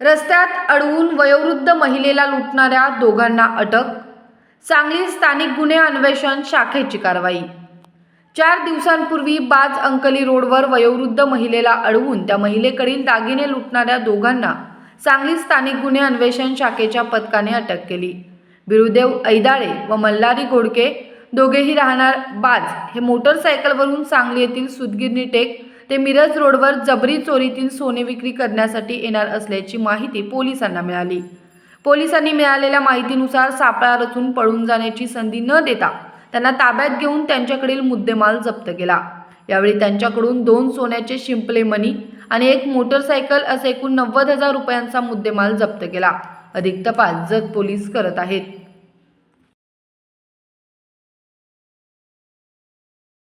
रस्त्यात अडवून वयोवृद्ध महिलेला लुटणाऱ्या दोघांना अटक सांगली स्थानिक गुन्हे अन्वेषण शाखेची कारवाई. चार दिवसांपूर्वी बाज अंकली रोडवर वयोवृद्ध महिलेला अडवून त्या महिलेकडील दागिने लुटणाऱ्या दोघांना सांगली स्थानिक गुन्हे अन्वेषण शाखेच्या पथकाने अटक केली. बिरुदेव ऐदाळे व मल्हारी घोडके दोघेही राहणार बाज हे मोटरसायकलवरून सांगली येथील सुदगिरणी टेक ते मिरज रोडवर जबरी चोरीतील सोने विक्री करण्यासाठी येणार असल्याची माहिती पोलिसांना मिळाली. पोलिसांनी मिळालेल्या माहितीनुसार सापळा रचून पळून जाण्याची संधी न देता त्यांना ताब्यात घेऊन त्यांच्याकडील मुद्देमाल जप्त केला. यावेळी त्यांच्याकडून दोन सोन्याचे शिंपले मनी आणि एक मोटरसायकल असे एकूण नव्वद हजार रुपयांचा मुद्देमाल जप्त केला. अधिक तपास जत पोलीस करत आहेत.